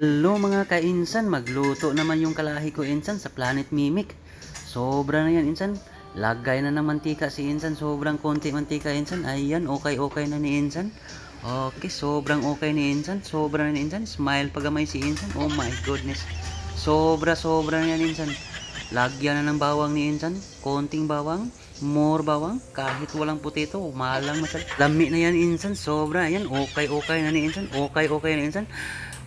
Hello mga kainsan, magluto naman yung kalahi ko insan sa Planet Mimic. Sobra na yan insan. Lagay na ng mantika si insan, sobrang konti mantika insan. Ayan, okay okay na ni insan. Okay, sobrang okay ni insan, sobra na ni insan. Smile pagamay si insan. Oh my goodness. Sobra sobra na yan insan. Lagyan na ng bawang ni insan, konting bawang, more bawang, kahit walang putito, malang masal. Lami na yan insan, sobra. Ayan, okay okay na ni insan, okay okay na insan.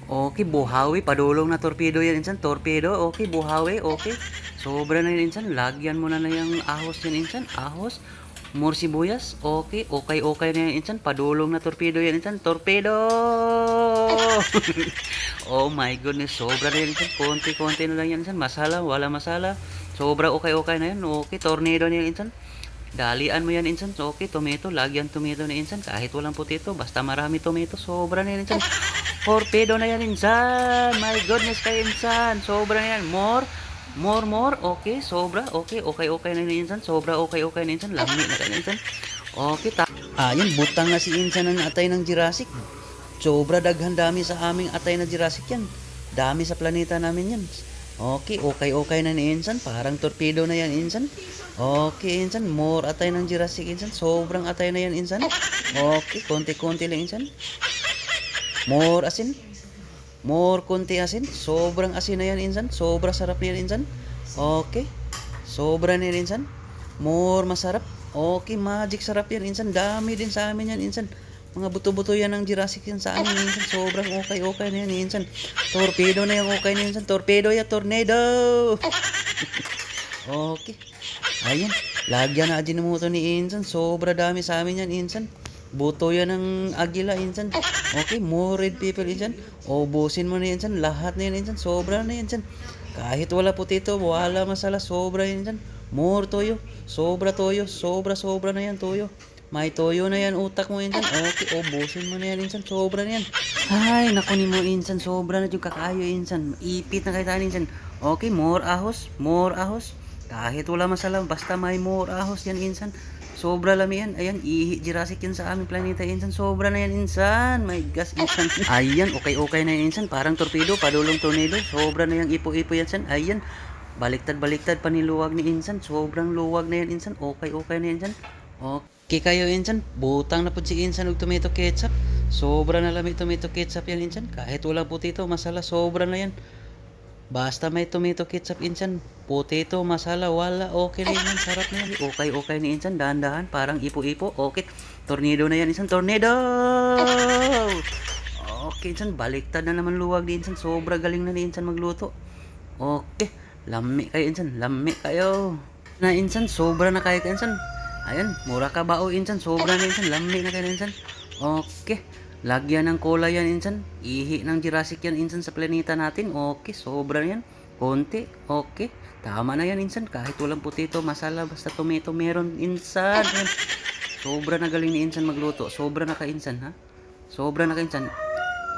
Okay, buhawi. Padulong na torpedo yan, insan. Torpedo, okay. Buhawi, okay. Sobra na yan, insan. Lagyan mo na na yung ahos yan, insan. Ahos. More sibuyas, okay. Okay, okay na yan, insan. Padulong na torpedo yan, insan. Torpedo! oh my goodness, sobra na yan, insan. Konti-konti na lang yan, insan. Masala, wala masala. Sobra okay, okay na yan. Okay, tornado na yan, insan. Dalian mo yan, insan. Okay, tomato. Lagyan tomato na, insan. Kahit walang putito, basta marami tomato. Sobra na yan, insan. Torpedo na yan, insan. My goodness kayo, insan. Sobra na yan. More. More, more. Okay, sobra. Okay, okay, okay na yan, insan. Sobra, okay, okay na, insan. Lami na kayo, insan. Okay, ta. Ah, yan. Butang na si insan ng atay ng Jurassic. Sobra daghan dami sa aming atay na Jurassic yan. Dami sa planeta namin yan. Okay, okay, okay na ni Insan. Parang torpedo na yan, Insan. Okay, Insan. More atay ng Jurassic, Insan. Sobrang atay na yan, Insan. Okay, konti-konti lang, Insan. More asin. More konti asin. Sobrang asin na yan, Insan. Sobra sarap na yan, Insan. Okay. Sobra na yan, Insan. More masarap. Okay, magic sarap yan, Insan. Dami din sa amin yan, Insan. Mga buto-buto yan ng Jurassic yan sa amin, Insan. Sobrang okay, okay na yan, Insan. Torpedo na yung okay na Insan. Torpedo ya, tornado. okay. Ayan. Lagyan na ajinomoto ni Insan. Sobra dami sa amin yan, Insan. Buto yan ng agila, Insan. Okay, more red people, Insan. Ubusin mo na, Insan. Lahat na yan, Insan. Sobra na Insan. Kahit wala putito, wala masala. Sobra Insan. More toyo. Sobra toyo. Sobra, sobra na yan, toyo. May toyo na yan, utak mo, Insan. Okay, ubusin mo na yan, Insan. Sobra na yan. Ay, nakunin mo, Insan. Sobra na yung kakayo, Insan. Ipit na kayo tayo, Insan. Okay, more ahos. More ahos. Kahit wala masala, basta may more ahos yan, Insan. Sobra lami yan. Ayan, ihi Jurassic yan sa aming planeta, Insan. Sobra na yan, Insan. My gas, Insan. Ayan, okay, okay na yan, Insan. Parang torpedo, padulong tornado. Sobra na yung ipo-ipo yan, Insan. Ayan, baliktad-baliktad paniluwag ni Insan. Sobrang luwag na yan, Insan. Okay, okay na yan, Insan. Okay kayo, Insan. Butang na po si Insan og tomato ketchup. Sobra na lami tomato ketchup yan, Insan. Kahit walang putito, masala, sobra na yan. Basta may tomato ketchup, Insan. Potato, masala, wala. Okay na yan, sarap na yan. Okay, okay ni Insan. Dahan-dahan, parang ipo-ipo. Okay. Tornado na yan, Insan. Tornado! Okay, Insan. Baliktad na naman luwag ni Insan. Sobra galing na ni Insan magluto. Okay. Lami kayo, Insan. Lami kayo. Na, Insan. Sobra na kayo, Insan. Ayan, mura ka ba o insan? Sobra na insan. Lami na kayo insan. Okay. Lagyan ng cola yan insan. Ihi ng Jurassic yan insan sa planeta natin. Okay, sobra yan. Konti. Okay. Tama na yan insan. Kahit walang putito, masala, basta tomato meron insan. Yan. Sobra na galing ni insan magluto. Sobra na ka insan ha. Sobra na ka insan.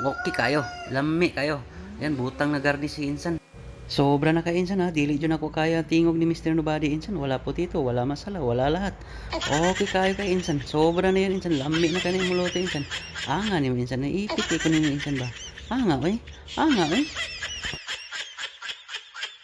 Okay kayo. Lami kayo. Yan, butang na garni si insan. Sobra na ka insan ha. Dili dyan ako kaya tingog ni Mr. Nobody insan. Wala putito, wala masala, wala lahat. Okay kayo ka insan. Sobra na yan insan. Lami na ka na yung muluto insan. Anga ni insan. Naipit ko ninyo insan ba? Anga oy. Anga oy.